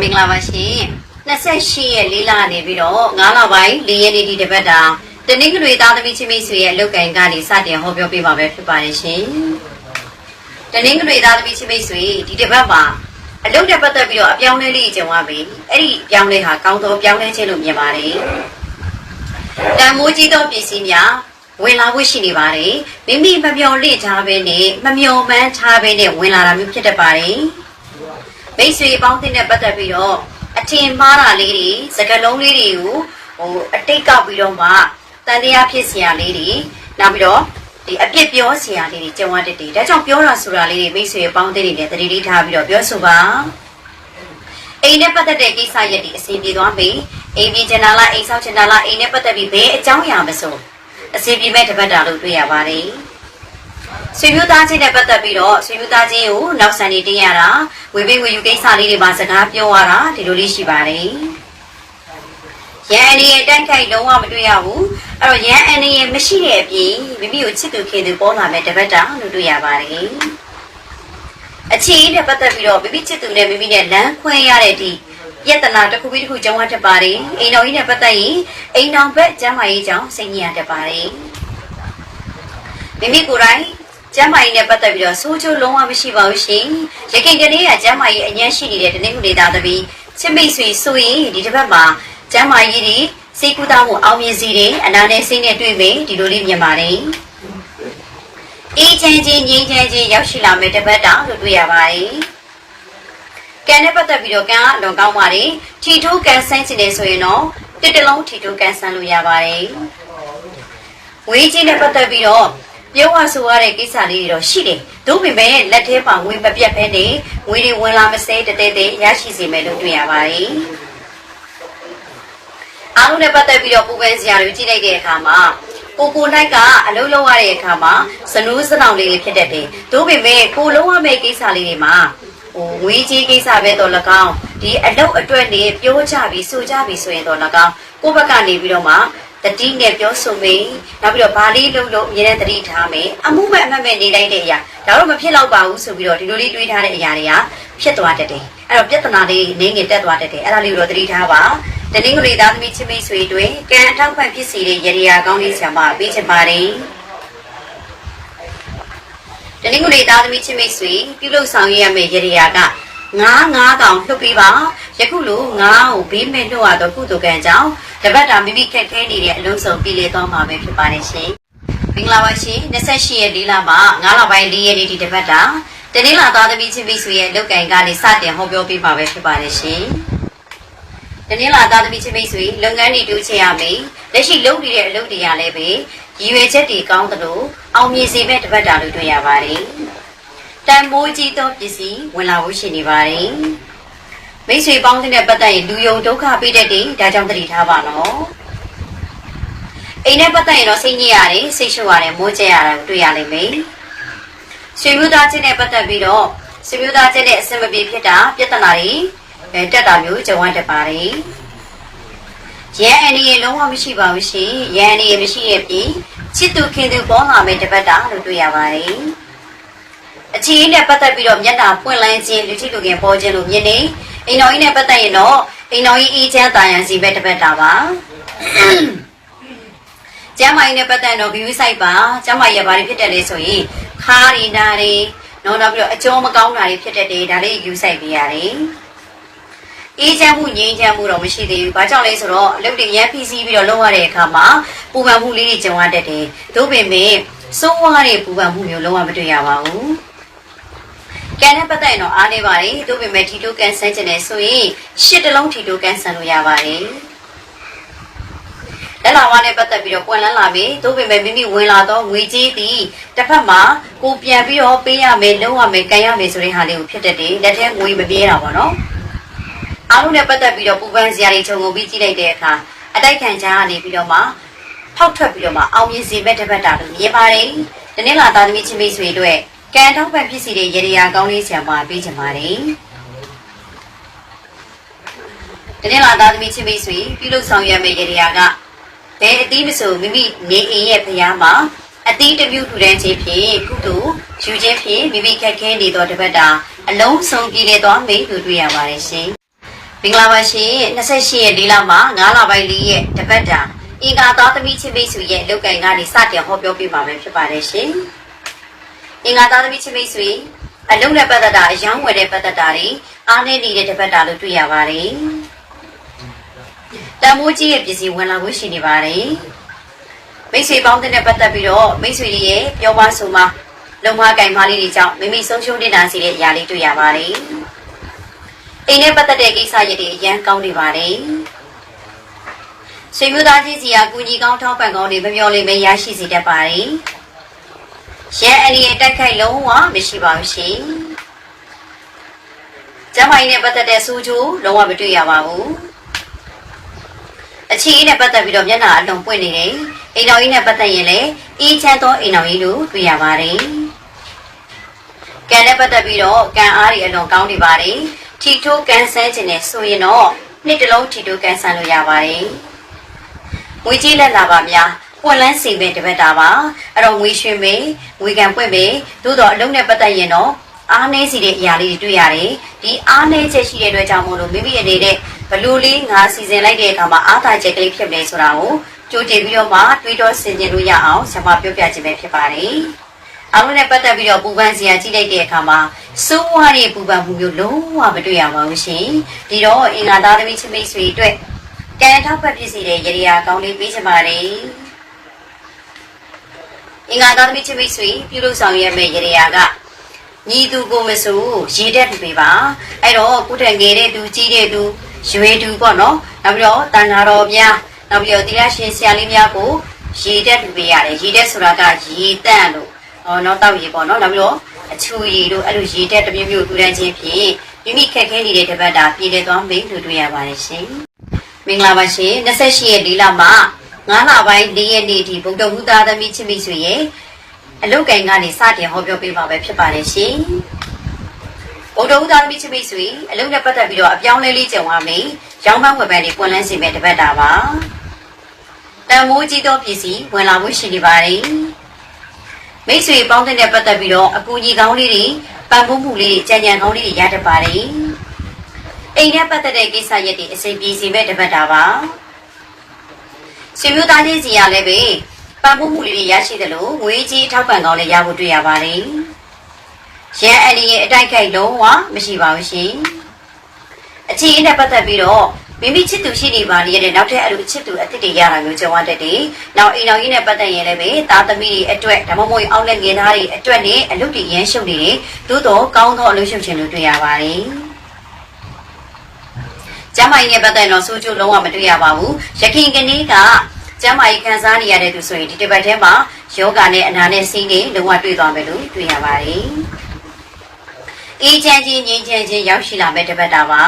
မင်္ဂလာပါရှင်28ရက်4လနေပြီးတော့9လပိုင်း4ရက်နေ့ဒီတစ်ပတ်တာတနင်္ဂနွေသားသမီးချင်းမိတ်ဆွေရဲ့အလုပ်ကိုင်ကနေစတင်ဟောပြောပေးပါမယ်ဖြစ်ပါတယ်ရှင်တနင်္ဂနွေသားသမီးချင်းမိတ်ဆွေဒီတစ်ပတ်မှာအလုပ်နဲ့ပတ်သက်ပြီးတော့အပြောင်းလဲလေးကြုံရပြီအဲ့ဒီအပြောင်းလဲဟာကောင်းသောအပြောင်းလဲခြင်းလို့မြင်ပါတယ်တန်မိုးကြီးသောပစ္စည်းများဝင်လာဖို့ရှိနေပါတယ်မိမိမမျော်လင့်ထားဘဲနဲ့မမျော်မှန်းထားဘဲနဲ့ဝင်လာတာမျိုးဖြစ်တတ်ပါတယ် မိတ်ဆွေအပေါင်းအသင်းနဲ့ပတ်သက်ပြီးတော့အထင်မှားတာလေးတွေစကားလုံးလေးတွေကိုဟိုအတိတ်ကပြီးတော့မှတန်တရားဖြစ်စရာလေးတွေနောက်ပြီးတော့ဒီအပြစ်ပြောစရာလေးတွေကြုံရတဲ့တွေဒါကြောင့်ပြောတာဆိုတာလေးတွေမိတ်ဆွေအပေါင်းအသင်းတွေနဲ့တတိလေးထားပြီးတော့ပြောဆိုပါအိမ်နဲ့ပတ်သက်တဲ့ကိစ္စရက်ဒီအစီပြေသွားပြီအိမ်ပြေချင်တာလားအိမ်ဆောက်ချင်တာလားအိမ်နဲ့ပတ်သက်ပြီးဘယ်အကြောင်းအရာမဆိုအစီပြေမဲ့တပတ်တာလို့တွေ့ရပါတယ် ဆွေမျိုးသားချင်းနဲ့ပတ်သက်ပြီးတော့ဆွေမျိုးသားချင်းကိုနောက်ဆန်နေတင်ရတာဝေပေးဝေယူကိစ္စလေးတွေမှာစကားပြောရတာဒီလိုလေးရှိပါတယ်။ရန်အနေရဲ့တိုက်ခိုက်လုံးဝမတွေ့ရဘူး။အဲ့တော့ရန်အနေရဲ့မရှိတဲ့အပြင်မိမိကိုချစ်သူခင်သူပေါ်လာမဲ့တပတ်တာလို့တွေ့ရပါတယ်။အခြေအနေနဲ့ပတ်သက်ပြီးတော့မိမိချစ်သူနဲ့မိမိနဲ့လမ်းခွဲရတဲ့ဒီယတနာတစ်ခုပြီးတစ်ခုကြောင်းဝတ်တတ်ပါတယ်။အိမ်တော်ကြီးနဲ့ပတ်သက်ရင်အိမ်တော်ဘက်ကျမ်းမာရေးကြောင့်စိတ်ညစ်ရတတ်ပါတယ်။မိမိကိုယ်တိုင် ကျမ်းမာရေးနဲ့ပတ်သက်ပြီးတော့စိုးချိုးလုံးဝမရှိပါဘူးရှင်။ရခိုင်ကလေးကကျမ်းမာရေးအញ្ញမ်းရှိနေတဲ့တနေ့ခုနေသားသမီးချစ်မိတ်ဆွေဆိုရင်ဒီတစ်ပတ်မှာကျမ်းမာရေးဒီစိတ်ကူးတာမှုအောင်မြင်စေတယ်အနာနဲ့စိတ်နဲ့တွေ့မယ်ဒီလိုလေးမြင်ပါတယ်။အေးချမ်းချင်းငြိမ်းချမ်းချင်းရောက်ရှိလာမယ့်တစ်ပတ်တာလို့တွေ့ရပါတယ်။ကံနဲ့ပတ်သက်ပြီးတော့ကံကအလွန်ကောင်းပါတယ်။ထီထိုးကန်ဆန်းချင်တယ်ဆိုရင်တော့တစ်တလုံးထီထိုးကန်ဆန်းလို့ရပါတယ်။ဝေးချင်းနဲ့ပတ်သက်ပြီးတော့ ပြောရဆိုရတဲ့ကိစ္စလေးတွေတော့ရှိတယ်။သို့ပေမဲ့လက်ထဲမှာငွေမပြတ်ဖဲနဲ့ငွေတွေဝင်လာမစဲတတဲတဲရရှိစေမယ်လို့တွေ့ရပါတယ်။အားလုံးနဲ့ပတ်သက်ပြီးတော့ပူပန်စရာတွေကြည့်လိုက်တဲ့အခါမှာကိုကိုနိုင်ကအလုံးလုံးရတဲ့အခါမှာစနူးစနောင်လေးတွေဖြစ်တတ်တယ်။သို့ပေမဲ့ကိုလုံးဝမဲ့ကိစ္စလေးတွေမှာဟိုငွေကြီးကိစ္စပဲတော့၎င်းဒီအလုပ်အတွက်နေပြောကြပြီးဆိုကြပြီးဆိုရင်တော့၎င်းကိုယ့်ဘက်ကနေပြီးတော့မှ တတိနဲ့ပြောဆိုမိနောက်ပြီးတော့ဘာလေးလုံးလုံးအမြဲတမ်းတတိထားမယ်အမှုမဲ့အမှတ်မဲ့နေလိုက်တဲ့အရာဒါတော့မဖြစ်တော့ပါဘူးဆိုပြီးတော့ဒီလိုလေးတွေးထားတဲ့အရာတွေကဖြစ်သွားတတ်တယ်အဲ့တော့ပြဿနာလေးနေငယ်တက်သွားတတ်တယ်အဲ့ဒါလေးကိုတော့တတိထားပါတနင်္ဂနွေသားသမီးချင်းမိတ်ဆွေတွေကံအထောက်ပံ့ဖြစ်စီတဲ့ရရကောင်းလေးဆံမပေးချင်ပါတယ်တနင်္ဂနွေသားသမီးချင်းမိတ်ဆွေပြုလုပ်ဆောင်ရမယ့်ရရကငါးငါးကောင်လှုပ်ပေးပါယခုလိုငါးကိုဘေးမဲ့လှုပ်ရတော့ကုသိုလ်ကံကြောင့် တပတ်တာမိမိခက်ခဲနေတဲ့အလုံးစုံပြည်လေသွားမှာပဲဖြစ်ပါတယ်ရှင်မင်္ဂလာပါရှင်28ရက်၄လမှာ9လပိုင်း4ရက်နေ့ဒီတပတ်တာတနင်္လာသားသမီးချင်းမိတ်ဆွေရဲ့လုတ်ကင်ကနေစတင်ဟောပြောပေးပါပဲဖြစ်ပါတယ်ရှင်တနင်္လာသားသမီးချင်းမိတ်ဆွေလုပ်ငန်းတွေတူးချရမယ်လက်ရှိလုပ်နေတဲ့အလုပ်တွေကလည်းပဲရည်ရွယ်ချက်တွေကောင်းသလိုအောင်မြင်စေမဲ့တပတ်တာလို့တွေ့ရပါတယ်တန်မိုးကြီးသောပစ္စည်းဝင်လာဖို့ရှိနေပါတယ် မိတ်ဆွေပေါင်းတဲ့ပတ်သက်ရင်လူယုံဒုက္ခပေးတတ်တယ်ဒါကြောင့်သတိထားပါနော်အိမ်နဲ့ပတ်သက်ရင်တော့စိတ်ညစ်ရတယ်စိတ်ရှုပ်ရတယ်မိုးကျရတယ်ကိုတွေ့ရလိမ့်မယ်ဆွေမျိုးသားချင်းနဲ့ပတ်သက်ပြီးတော့ဆွေမျိုးသားချင်းနဲ့အဆင်မပြေဖြစ်တာပြဿနာတွေအဲတက်တာမျိုးကြုံရတတ်ပါတယ်ရန်အနေရလုံးဝမရှိပါဘူးရှင်ရန်အနေရမရှိရဲ့ပြင်ချစ်သူခင်သူပေါ်လာမယ့်တပတ်တာလို့တွေ့ရပါတယ်အခြေအနေနဲ့ပတ်သက်ပြီးတော့မျက်နှာပွင့်လန်းခြင်းလူထိလူခင်ပေါ်ခြင်းလို့မြင်နေ အိမ်တော်ကြီးနဲ့ပတ်သက်ရင်တော့အိမ်တော်ကြီးအေးချမ်းတာယာစီပဲတစ်ပတ်တာပါကျမ်းမာရေးနဲ့ပတ်သက်တော့ view site ပါကျမ်းမာရေးဘာတွေဖြစ်တယ်လဲဆိုရင်ခါးရီနာတွေနောက်နောက်ပြီးတော့အကျုံးမကောင်းတာတွေဖြစ်တတ်တယ်ဒါလေး view site ပေးရတယ်အေးချမ်းမှုငြိမ်းချမ်းမှုတော့မရှိသေးဘူး။ဘာကြောင့်လဲဆိုတော့အလုပ်တွေရမ်းဖိစီးပြီးတော့လုပ်ရတဲ့အခါမှာပူပန်မှုလေးတွေကြုံရတတ်တယ်။သို့ပေမဲ့စိုးဝါးတဲ့ပူပန်မှုမျိုးလုံးဝမတွေ့ရပါဘူး။ ကံနဲ့ပတ်သက်ရင်တော့အားနေပါတယ်။သို့ပေမဲ့ထီတိုကန်ဆန်းကျင်တယ်ဆိုရင်ရှစ်တလုံးထီတိုကန်ဆန်းလို့ရပါတယ်။လက်လာဝါနဲ့ပတ်သက်ပြီးတော့ပွင့်လန်းလာပြီ။သို့ပေမဲ့မိမိဝင်လာတော့ငွေကြေးသည်တစ်ဖက်မှာကိုပြန်ပြီးတော့ပေးရမယ်လုံးဝမယ်ကန်ရမယ်ဆိုတဲ့ဟာလေးကိုဖြစ်တတ်တယ်။လက်ထဲငွေမပြေးတာပေါ့နော်။အားလုံးနဲ့ပတ်သက်ပြီးတော့ပူပန်စရာတွေခြုံငုံပြီးကြည့်လိုက်တဲ့အခါအတိုက်ခံချာကနေပြီးတော့မှဖောက်ထွက်ပြီးတော့မှအောင်မြင်စေမဲ့တစ်ပတ်တာလို့မြင်ပါတယ်။ဒီနေ့လာသားသမီးချင်းမိတ်ဆွေတို့ ကံထောက်ပံ့ဖြစ်စီတဲ့ရေရာကောင်းလေးဆံပါပေးချင်ပါတယ်။ဒီနေ့လာသားသမီးချင်းမိတ်ဆွေပြုလုပ်ဆောင်ရမယ့်ရေရာကဘယ်အသီးမဆိုမိမိနေအိမ်ရဲ့ဖျားမှာအသီးတစ်မျိုးထူတန်းခြင်းဖြင့်ကုသိုလ်ယူခြင်းဖြင့်မိမိခက်ခဲနေသောတစ်ပတ်တာအလုံးစုံကြည်လေသွားမိလို့တွေ့ရပါတယ်ရှင်။မင်္ဂလာပါရှင်28ရက်၄လမှာ9လပိုင်း၄ရက်တပတ်တာအင်္ဂါသားသမီးချင်းမိတ်ဆွေရဲ့လောက်ကိုင်ကနေစတင်ဟောပြောပြပါမယ်ဖြစ်ပါတယ်ရှင် အင်္ဂါသားသမီးချင်းမိတ်ဆွေအလုံးနဲ့ပတ်သက်တာအယောင်းဝယ်တဲ့ပတ်သက်တာတွေအားနည်းနေတဲ့တပတ်တာလို့တွေ့ရပါတယ်တမိုးကြီးရဲ့ပစ္စည်းဝင်လာဖို့ရှိနေပါတယ်မိတ်ဆွေပေါင်းတဲ့ပတ်သက်ပြီးတော့မိတ်ဆွေတွေရဲ့ပြောပါဆိုမှလုံမကင်မလေးတွေကြောင့်မိမိဆုံးရှုံးနေတာစီတဲ့အရာလေးတွေ့ရပါတယ်အိမ်နဲ့ပတ်သက်တဲ့ကိစ္စရပ်တွေအရန်ကောင်းနေပါတယ်ဆွေမျိုးသားချင်းစီကကူညီကောင်းထောက်ပံ့ကောင်းတွေမမျော်လင့်မရရှိစေတတ်ပါတယ် ရန်အန်ဒီရဲ့တိုက်ခိုက်လုံးဝမရှိပါဘူးရှင်ကျမကြီးနဲ့ပတ်သက်တဲ့စူးချိုးလုံးဝမတွေ့ရပါဘူးအချီနဲ့ပတ်သက်ပြီးတော့မျက်နှာအလုံးပွင့်နေတယ်အိမ်တော်ကြီးနဲ့ပတ်သက်ရင်လည်းအေးချမ်းသောအိမ်တော်ကြီးလို့တွေ့ရပါတယ်ကံနဲ့ပတ်သက်ပြီးတော့ကံအားတွေအလွန်ကောင်းနေပါတယ်ထီထိုးကန်ဆန်းခြင်းနဲ့ဆိုရင်တော့နှစ်တလုံးထီထိုးကန်ဆန်းလို့ရပါတယ်ငွေကြီးလက်လာပါများ ပွင့်လန်းစီပင်တပတ်တာပါအဲ့တော့ငွေရွှင်မေငွေကံပွင့်မေသို့တော့အလုံးနဲ့ပတ်သက်ရင်တော့အားနည်းစီတဲ့အရာလေးတွေတွေ့ရတယ်ဒီအားနည်းချက်ရှိတဲ့အတွက်ကြောင့်မို့လို့မိမိအနေနဲ့ဘလူလေးငါစီစဉ်လိုက်တဲ့အခါမှာအားသာချက်ကလေးဖြစ်မယ်ဆိုတာကိုကြိုတင်ပြီးတော့မှတွေးတောဆင်ခြင်လို့ရအောင်ဆရာမပြောပြခြင်းပဲဖြစ်ပါတယ်အားလုံးနဲ့ပတ်သက်ပြီးတော့ပူပန်စရာကြည့်လိုက်တဲ့အခါမှာစိုးဝါးတဲ့ပူပန်မှုမျိုးလုံးဝမတွေ့ရပါဘူးရှင်ဒီတော့အင်္ဂါသားသမီးချင်းမိတ်ဆွေအတွက်ကံထောက်ပတ်ဖြစ်စီတဲ့ရေရာကောင်းလေးပေးချင်ပါတယ် အင်္ဂါသားသမီးချင်းမိတ်ဆွေပြုလုပ်ဆောင်ရမယ့်ရေရာကညီသူကိုမဆိုရေတက်သူပေးပါအဲ့တော့ကုထငယ်တဲ့သူကြီးတဲ့သူရွေသူပေါ့နော်နောက်ပြီးတော့တန်ဃာတော်များနောက်ပြီးတော့သီလရှင်ဆရာလေးများကိုရေတက်သူပေးရတယ်ရေတက်ဆိုတာကရေတန့်လို့ဟောနော်တောက်ရေပေါ့နော်နောက်ပြီးတော့အချူရီတို့အဲ့လိုရေတက်တစ်မျိုးမျိုးထူတန်းခြင်းဖြင့်မိမိခက်ခဲနေတဲ့တပတ်တာပြည်လဲသွားမယ်လို့တွေ့ရပါတယ်ရှင်မင်္ဂလာပါရှင်28ရက်ဒီလမှာ 9လပိုင်း4ရက်နေ့ဒီဗုဒ္ဓဟူသားသမီးချင်းမိတ်ဆွေရဲ့အလုတ်ကင်ကနေစတင်ဟောပြောပေးပါပဲဖြစ်ပါတယ်ရှင်ဗုဒ္ဓဟူသားသမီးချင်းမိတ်ဆွေအလုတ်နဲ့ပတ်သက်ပြီးတော့အပြောင်းလဲလေးကြုံရမယ်ရောင်းပန်းဝယ်ပန်းတွေပွင့်လန်းစေမဲ့တပတ်တာပါတန်မိုးကြီးသောပစ္စည်းဝင်လာဖို့ရှိနေပါတယ်မိတ်ဆွေပေါင်းတဲ့ပတ်သက်ပြီးတော့အကူကြီးကောင်းလေးတွေပံ့ပိုးမှုလေးတွေကြံကြံကောင်းလေးတွေရတတ်ပါတယ်အိမ်နဲ့ပတ်သက်တဲ့ကိစ္စရပ်တွေအစိပ်ပြေစီမဲ့တပတ်တာပါ ဆွေမျိုးသားချင်းစီရလည်းပဲပံ့ပိုးမှုလေးတွေရရှိသလိုငွေကြီးထောက်ပံ့ကောင်းလေးရဖို့တွေ့ရပါတယ်ရန်အန်ဒီရဲ့အတိုက်ခိုက်လုံးဝမရှိပါဘူးရှင်အချီအနဲ့ပတ်သက်ပြီးတော့မိမိချစ်သူရှိနေပါလေတဲ့နောက်ထပ်အဲ့လိုချစ်သူအစ်စ်တွေရတာမျိုးကြုံရတတ်တယ်။နောက်အိမ်တော်ကြီးနဲ့ပတ်သက်ရင်လည်းပဲသားသမီးတွေအတွက်ဓမ္မမို့အောက်လက်ငယ်သားတွေအတွက်နဲ့အလုပ်တွေရမ်းရှုပ်နေတယ်။သို့တော့ကောင်းသောအလုပ်ရှုပ်ခြင်းလို့တွေ့ရပါတယ်။ ကျမကြီးနဲ့ပတ်သက်တော့စိုးကျိုးလုံးဝမတွေ့ရပါဘူး။ရခင်ကနေ့ကကျမကြီးခံစားနေရတဲ့သူဆိုရင်ဒီတစ်ပတ်ထဲမှာယောဂနဲ့အနာနဲ့စိနေလုံးဝတွေ့သွားမယ်လို့တွေ့ရပါတယ်။အေးချမ်းချင်းငြိမ်းချမ်းချင်းရောက်ရှိလာမဲ့တစ်ပတ်တာပါ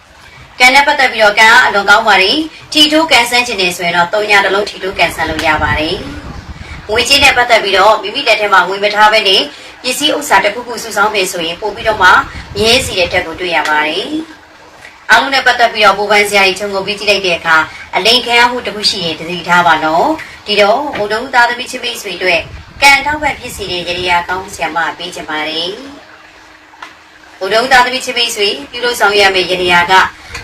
။ကံနဲ့ပတ်သက်ပြီးတော့ကံအလွန်ကောင်းပါတယ်ထီထိုးကန်ဆန်းခြင်းနေဆိုရင်တော့၃ညတလုံးထီထိုးကန်ဆန်းလို့ရပါတယ်ငွေကြေးနဲ့ပတ်သက်ပြီးတော့မိမိလက်ထဲမှာငွေမထားဘဲနဲ့ပစ္စည်းဥစ္စာတစ်ခုခုစုဆောင်းပေးဆိုရင်ပို့ပြီးတော့မှမြဲစီတဲ့တက်ကိုတွေ့ရပါတယ် အားလုံးနဲ့ပတ်သက်ပြီးတော့ဘူပန်စရာကြီးခြုံကိုပြီးကြည့်လိုက်တဲ့အခါအလိန်ခံရမှုတစ်ခုရှိရင်တတိထားပါနော်ဒီတော့ဘုဒ္ဓဦးသားသမီးချင်းမိတ်ဆွေတို့ကံထောက်ပံ့ဖြစ်စီတဲ့ရေရာကောင်းဆရာမပေးချင်ပါတယ်ဘုဒ္ဓဦးသားသမီးချင်းမိတ်ဆွေပြုလို့ဆောင်ရမယ့်ရေရာက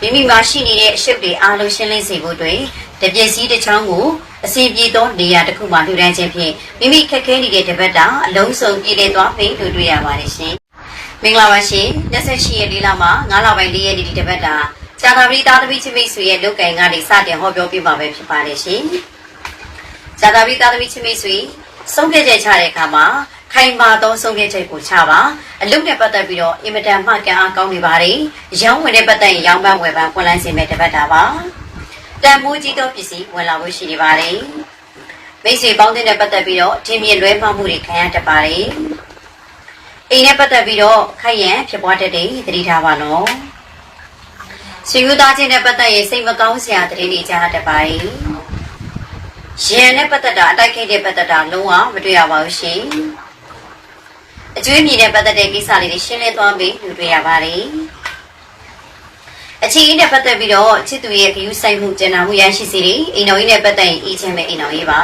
မိမိမှာရှိနေတဲ့အရှုပ်တွေအားလုံးရှင်းလင်းစေဖို့အတွက်တပြည့်စည်းတစ်ချောင်းကိုအစီပြေသောနေရာတစ်ခုမှာလှူဒန်းခြင်းဖြင့်မိမိခက်ခဲနေတဲ့တပတ်တာအလုံးစုံပြည်လည်သွားပြီလို့တွေ့ရပါတယ်ရှင်။ မင်္ဂလာပါရှင်။28ရက်လေးလမှာ9လပိုင်း၄ရက်ဒီတပတ်တာဇာတာပရိသားသမီးချင်းမိတ်ဆွေရဲ့လုတ်ကင်ကနေစတင်ဟောပြောပြပါပဲဖြစ်ပါတယ်ရှင်။ဇာတာပရိသားသမီးချင်းမိတ်ဆွေဆုံးဖြတ်ချက်ချတဲ့အခါမှာခိုင်မာသောဆုံးဖြတ်ချက်ကိုချပါအလုပ်နဲ့ပတ်သက်ပြီးတော့အင်မတန်မှကံအားကောင်းနေပါတယ်ရောင်းဝင်တဲ့ပတ်သက်ရင်ရောင်းပန်းဝယ်ပန်းပွန်လန်းစင်မဲ့တပတ်တာပါတန်မိုးကြီးသောပစ္စည်းဝင်လာဖို့ရှိနေပါတယ်မိတ်ဆွေပေါင်းတဲ့ပတ်သက်ပြီးတော့အထင်မြင်လွဲမှားမှုတွေခံရတတ်ပါတယ် အိမ်နဲ့ပတ်သက်ပြီးတော့ခိုက်ရန်ဖြစ်ပွားတတ်တဲ့သတိထားပါနော်ဆွေမျိုးသားချင်းနဲ့ပတ်သက်ရင်စိတ်မကောင်းစရာသတင်းတွေကြားတတ်ပါတယ်ရန်နဲ့ပတ်သက်တာအတိုက်ခိုက်တဲ့ပတ်သက်တာလုံးဝမတွေ့ရပါဘူးရှင်အကျွေးမြည်နဲ့ပတ်သက်တဲ့ကိစ္စလေးတွေရှင်းလင်းသွားပြီလို့တွေ့ရပါတယ်။အချီအင်းနဲ့ပတ်သက်ပြီးတော့ချစ်သူရဲ့ဂရုစိုက်မှုကျန်နာမှုရရှိစေတယ်အိမ်တော်ကြီးနဲ့ပတ်သက်ရင်အေးချမ်းမဲ့အိမ်တော်ကြီးပါ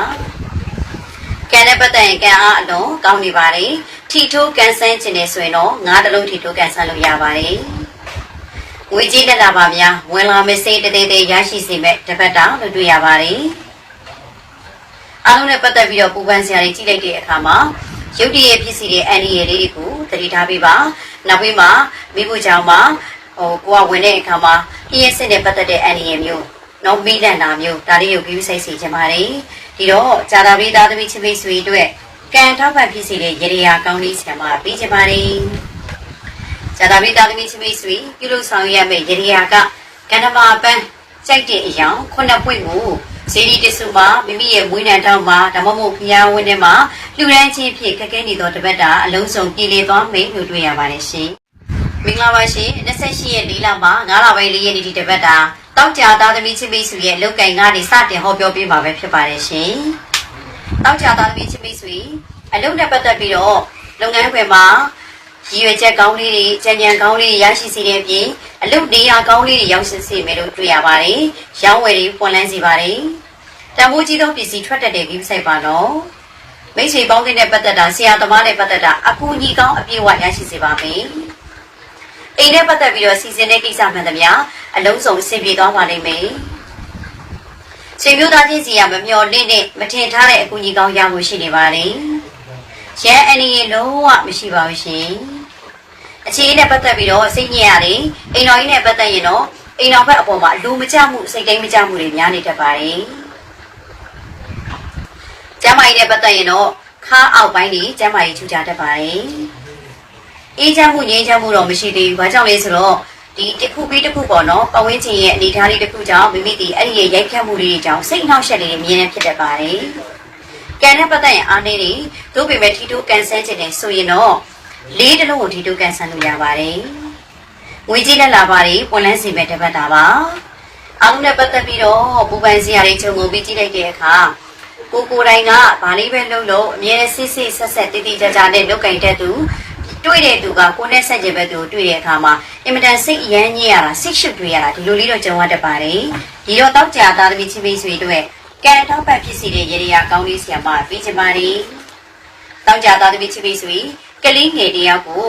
။ကံနဲ့ပတ်သက်ရင်ကံအားအလွန်ကောင်းနေပါတယ်။ ထီထိုးကန်ဆန်းခြင်းနဲ့ဆိုရင်တော့ငါးတလုံးထီထိုးကန်ဆန်းလို့ရပါတယ်။ငွေကြေးလက်လာပါများဝင်လာမစေးတသေးသေးရရှိစေမဲ့တပတ်တာလို့တွေ့ရပါတယ်အားလုံးနဲ့ပတ်သက်ပြီးတော့ပူပန်စရာတွေကြည့်လိုက်တဲ့အခါမှာရုပ်တရက်ဖြစ်စီတဲ့အန်ဒီရလေးတွေကိုသတိထားပေးပါနောက်ပြီးမှမိဖို့ကြောင့်မှဟိုကိုကဝင်တဲ့အခါမှာပြည့်စစ်နဲ့ပတ်သက်တဲ့အန်ဒီရမျိုးနော်မိလန့်တာမျိုးဒါလေးကိုပြီးစိတ်စီချင်ပါတယ်ဒီတော့ဇာတာပိသားသမီးချင်းမိတ်ဆွေတို့ ကံထောက်ပံ့ဖြစ်စီတဲ့ရေရာကောင်းလေးဆံမှာပြီးချင်ပါတယ်ဇာတာပိသားသမီးချင်းမိတ်ဆွေပြုလို့ဆောင်ရွက်ရမယ့်ရေရာကကန္နမာပန်းကြိုက်တဲ့အယောင်ခုနှစ်ပွင့်ကိုဇေဒီတစုမှာမိမိရဲ့မွေးနံတောင်းမှာဓမ္မမို့ဖျားဝင်းထဲမှာလူရန်ချင်းဖြစ်ခက်ခဲနေသောတပတ်တာအလုံးစုံပြည်လေသွားမိတ်လို့တွေ့ရပါတယ်ရှင်။မင်္ဂလာပါရှင်28ရက်၄လမှာ9လပိုင်း၄ရက်နေ့ဒီတပတ်တာတောက်ကြသားသမီးချင်းမိတ်ဆွေရဲ့လုတ်ကင်ကနေစတင်ဟောပြောပေးပါပဲဖြစ်ပါတယ်ရှင်။ တောက်ကြသားသမီးချင်းမိတ်ဆွေအလုံးနဲ့ပတ်သက်ပြီးတော့လုပ်ငန်းခွင်မှာရည်ရွယ်ချက်ကောင်းလေးတွေကြံကြံကောင်းလေးတွေရရှိစေတဲ့အပြင်အလုပ်နေရာကောင်းလေးတွေရောက်ရှိစေမယ်လို့တွေ့ရပါတယ်။ရောင်းဝယ်တွေပွင့်လန်းစေပါတယ်။တန်ဖိုးကြီးသောပစ္စည်းထွက်တတ်တဲ့ website ပါနော်။မိတ်ဆွေပေါင်းတဲ့နဲ့ပတ်သက်တာဆရာသမားနဲ့ပတ်သက်တာအကူအညီကောင်းအပြည့်အဝရရှိစေပါမယ်။အိမ်နဲ့ပတ်သက်ပြီးတော့စီစဉ်တဲ့ကိစ္စမှန်သမျှအလုံးစုံအဆင်ပြေသွားပါလိမ့်မယ်။ ချိန်မျိုးသားချင်းစီကမမျော်လင့်နဲ့မထင်ထားတဲ့အကူအညီကောင်းရဖို့ရှိနေပါတယ်။ရန်အနေနဲ့လုံးဝမရှိပါဘူးရှင်။အခြေအနေနဲ့ပတ်သက်ပြီးတော့စိတ်ညစ်ရတယ်အိမ်တော်ကြီးနဲ့ပတ်သက်ရင်တော့အိမ်တော်ဘက်အပေါ်မှာလူမကြမှုစိတ်တိုင်းမကြမှုတွေများနေတတ်ပါတယ်။ကျမ်းမာရေးနဲ့ပတ်သက်ရင်တော့ခါအောက်ပိုင်းကြီးကျမ်းမာရေးထူကြတတ်ပါတယ်။အေးချမ်းမှုငြိမ်းချမ်းမှုတော့မရှိသေးဘူး။ဘာကြောင့်လဲဆိုတော့ ဒီတစ်ခုပြီးတစ်ခုပေါ့နော်ပဝင်းချင်းရဲ့အနေအထားလေးတစ်ခုကြောင့်မိမိဒီအဲ့ဒီရဲ့ရိုက်ခတ်မှုလေးတွေကြောင့်စိတ်နှောက်ယှက်လေးတွေမြင်နေဖြစ်တတ်ပါတယ်။ကံနဲ့ပတ်သက်ရင်အားနေတယ်တို့ပေမဲ့ထီတိုကန်ဆယ်ခြင်းနဲ့ဆိုရင်တော့လေးတစ်လုံးကိုထီတိုကန်ဆယ်လို့ရပါတယ်။ငွေကြီးလက်လာပါတယ်ပွန်လန်းစီမဲ့တပတ်တာပါ။အားလုံးနဲ့ပတ်သက်ပြီးတော့ပူပန်စရာတွေခြုံငုံပြီးကြည့်လိုက်တဲ့အခါကိုကိုယ်တိုင်ကဗာလေးပဲလုံးလို့အမြဲစစ်စစ်ဆက်ဆက်တိတိကျကျနဲ့လုတ်ကင်တဲ့သူတွေ့တဲ့သူကကိုနဲ့ဆက်ကြပဲသူတွေ့တဲ့အခါမှာ အင်မတန်စိတ်အရမ်းကြီးရတာစိတ်ရှုပ်တွေ့ရတာဒီလိုလေးတော့ကြုံရတတ်ပါတယ်။ဒီတော့တောက်ကြသားသမီးချင်းမိတ်ဆွေတို့ကံထောက်ပတ်ဖြစ်စီတဲ့ရေရာကောင်းလေးဆီယမပြီးချင်ပါတယ်။တောက်ကြသားသမီးချင်းမိတ်ဆွေကလေးငယ်တယောက်ကို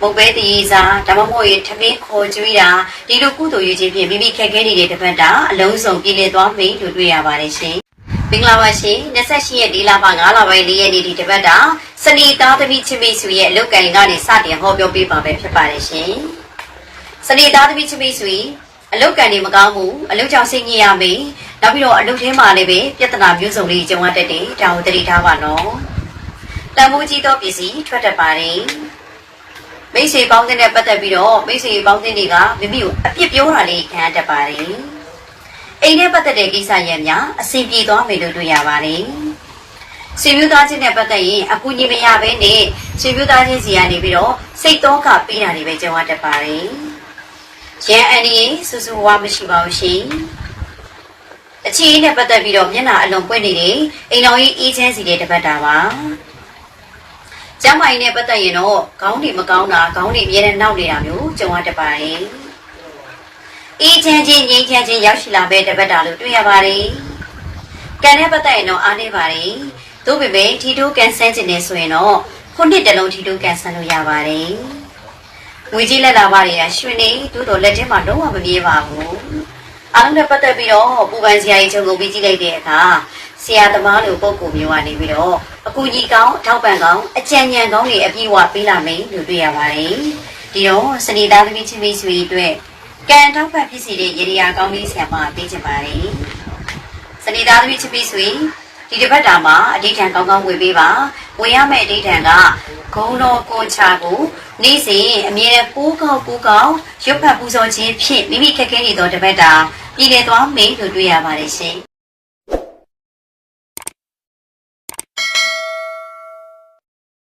မုတ်ပဲတည်စားဒါမှမဟုတ်ရင်ထမင်းခေါ်ကြွေးတာဒီလိုကုသိုလ်ရည်ချင်းဖြင့်မိမိခက်ခဲနေတဲ့တပတ်တာအလုံးစုံပြည်လည်သွားမိလို့တွေ့ရပါတယ်ရှင်။မင်္ဂလာပါရှင်28ရက်ဒီလပါ9လပိုင်း4ရက်နေ့ဒီတပတ်တာစ နီသားသမီးချင်းမိတ်ဆွေရဲ့အလုတ်ကန်ကနေစတင်ဟောပြောပေးပါပဲဖြစ်ပါတယ်ရှင်။စနီသားသမီးချင်းမိတ်ဆွေအလုတ်ကန်နေမကောင်းဘူးအလုတ်ကြောင့်စိတ်ညစ်ရမေးနောက်ပြီးတော့အလုတ်ထဲမှာလည်းပဲပြဿနာမျိုးစုံလေးကြုံရတတ်တယ်ဒါကိုသတိထားပါနော်။တန်ဖိုးကြီးသောပစ္စည်းထွက်တတ်ပါတယ်။မိတ်ဆွေပေါင်းတဲ့နဲ့ပတ်သက်ပြီးတော့မိတ်ဆွေပေါင်းတဲ့တွေကမိမိကိုအပြစ်ပြောတာလေးခံရတတ်ပါတယ်။အိမ်နဲ့ပတ်သက်တဲ့ကိစ္စရများအဆင်ပြေသွားမယ်လို့တွေ့ရပါတယ်။ ဆွေမျိုးသားချင်းနဲ့ပတ်သက်ရင်အကူအညီမရဘဲနဲ့ဆွေမျိုးသားချင်းစီကနေပြီးတော့စိတ်တော့ကပေးတာတွေပဲကြုံရတတ်ပါတယ်။ရန်အန်ဒီစူးစူဝါမရှိပါဘူးရှင်။အချီနဲ့ပတ်သက်ပြီးတော့မျက်နှာအလွန်ပွင့်နေတယ်အိမ်တော်ကြီးအေးချမ်းစီတဲ့တပတ်တာပါ။ကျမ်းမာရေးနဲ့ပတ်သက်ရင်တော့ခေါင်းတွေမကောင်းတာခေါင်းတွေအမြဲတမ်းနောက်နေတာမျိုးကြုံရတတ်ပါတယ်။အေးချမ်းခြင်းငြိမ်းချမ်းခြင်းရောက်ရှိလာပဲတပတ်တာလို့တွေ့ရပါတယ်။ကံနဲ့ပတ်သက်ရင်တော့အားနေပါတယ်။ သို့ပေမဲ့ထီတိုးကန်ဆန်းခြင်းနဲ့ဆိုရင်တော့ခုနှစ်တလုံးထီတိုးကန်ဆန်းလို့ရပါတယ်။ငွေကြီးလက်လာပါတွေကရွှေနေတိုးတော်လက်ထဲမှာလုံးဝမပြေးပါဘူး။အားလုံးနဲ့ပတ်သက်ပြီးတော့ပူပန်စရာကြီးချုပ်ကုန်ပြီးကြည့်လိုက်တဲ့အခါဆရာသမားလိုပုံကူမျိုးကနေပြီးတော့အကူကြီးကောင်းအထောက်ပံ့ကောင်းအကြံဉာဏ်ကောင်းတွေအပြည့်အဝပေးလာမယ်လို့တွေ့ရပါတယ်။ဒီတော့စနေသားသမီးချင်းမိတ်ဆွေအတွက်ကံထောက်ပံ့ဖြစ်စီတဲ့ရေရာကောင်းလေးဆရာမပေးချင်ပါတယ်။စနေသားသမီးချင်းမိတ်ဆွေ ဒီတစ်ပတ်တာမှာအဋိဌံကောင်းကောင်းဝေပေးပါဝေရမယ့်အဋိဌံကဂုံတော်ကိုချာကိုနေ့စဉ်အမြဲတမ်းပိုးကောက်ပိုးကောက်ရွတ်ဖတ်ပူဇော်ခြင်းဖြင့်မိမိခက်ခဲနေသောတစ်ပတ်တာပြည်လည်သွားမယ်လို့တွေ့ရပါတယ်ရှင်။